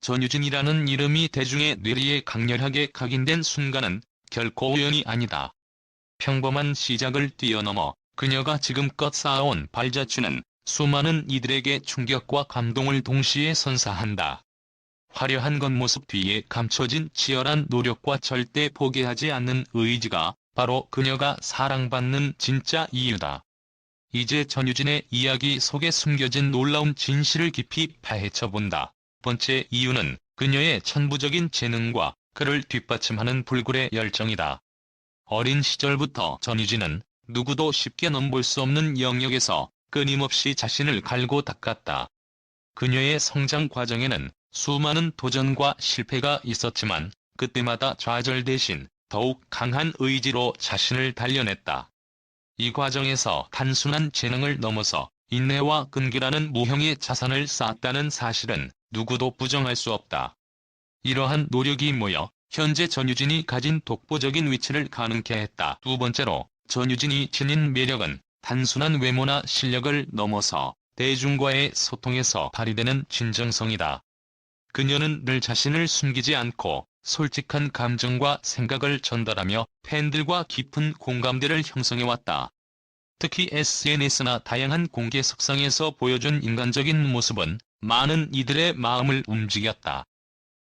전유진이라는 이름이 대중의 뇌리에 강렬하게 각인된 순간은 결코 우연이 아니다. 평범한 시작을 뛰어넘어 그녀가 지금껏 쌓아온 발자취는 수많은 이들에게 충격과 감동을 동시에 선사한다. 화려한 겉모습 뒤에 감춰진 치열한 노력과 절대 포기하지 않는 의지가 바로 그녀가 사랑받는 진짜 이유다. 이제 전유진의 이야기 속에 숨겨진 놀라운 진실을 깊이 파헤쳐본다. 번째 이유는 그녀의 천부적인 재능과 그를 뒷받침하는 불굴의 열정이다. 어린 시절부터 전유진은 누구도 쉽게 넘볼 수 없는 영역에서 끊임없이 자신을 갈고 닦았다. 그녀의 성장 과정에는 수많은 도전과 실패가 있었지만 그때마다 좌절 대신 더욱 강한 의지로 자신을 단련했다. 이 과정에서 단순한 재능을 넘어서 인내와 끈기라는 무형의 자산을 쌓았다는 사실은 누구도 부정할 수 없다. 이러한 노력이 모여 현재 전유진이 가진 독보적인 위치를 가능케 했다. 두 번째로 전유진이 지닌 매력은 단순한 외모나 실력을 넘어서 대중과의 소통에서 발휘되는 진정성이다. 그녀는 늘 자신을 숨기지 않고 솔직한 감정과 생각을 전달하며 팬들과 깊은 공감대를 형성해왔다. 특히 SNS나 다양한 공개 석상에서 보여준 인간적인 모습은 많은 이들의 마음을 움직였다.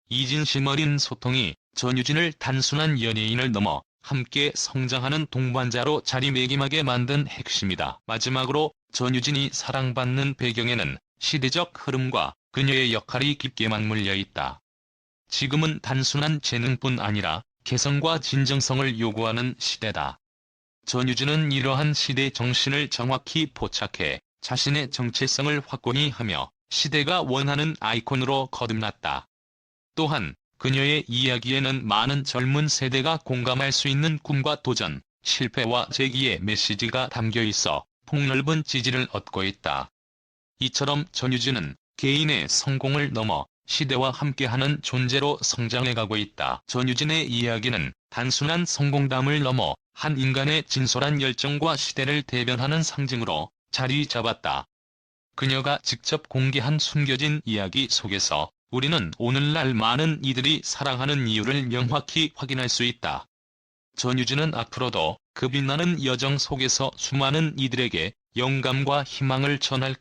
이진심 어린 소통이 전유진을 단순한 연예인을 넘어 함께 성장하는 동반자로 자리매김하게 만든 핵심이다. 마지막으로 전유진이 사랑받는 배경에는 시대적 흐름과 그녀의 역할이 깊게 맞물려 있다. 지금은 단순한 재능뿐 아니라 개성과 진정성을 요구하는 시대다. 전유진은 이러한 시대 정신을 정확히 포착해 자신의 정체성을 확고히 하며 시대가 원하는 아이콘으로 거듭났다. 또한 그녀의 이야기에는 많은 젊은 세대가 공감할 수 있는 꿈과 도전, 실패와 재기의 메시지가 담겨 있어 폭넓은 지지를 얻고 있다. 이처럼 전유진은 개인의 성공을 넘어 시대와 함께하는 존재로 성장해가고 있다. 전유진의 이야기는 단순한 성공담을 넘어 한 인간의 진솔한 열정과 시대를 대변하는 상징으로 자리 잡았다. 그녀가 직접 공개한 숨겨진 이야기 속에서 우리는 오늘날 많은 이들이 사랑하는 이유를 명확히 확인할 수 있다. 전유진은 앞으로도 그 빛나는 여정 속에서 수많은 이들에게 영감과 희망을 전할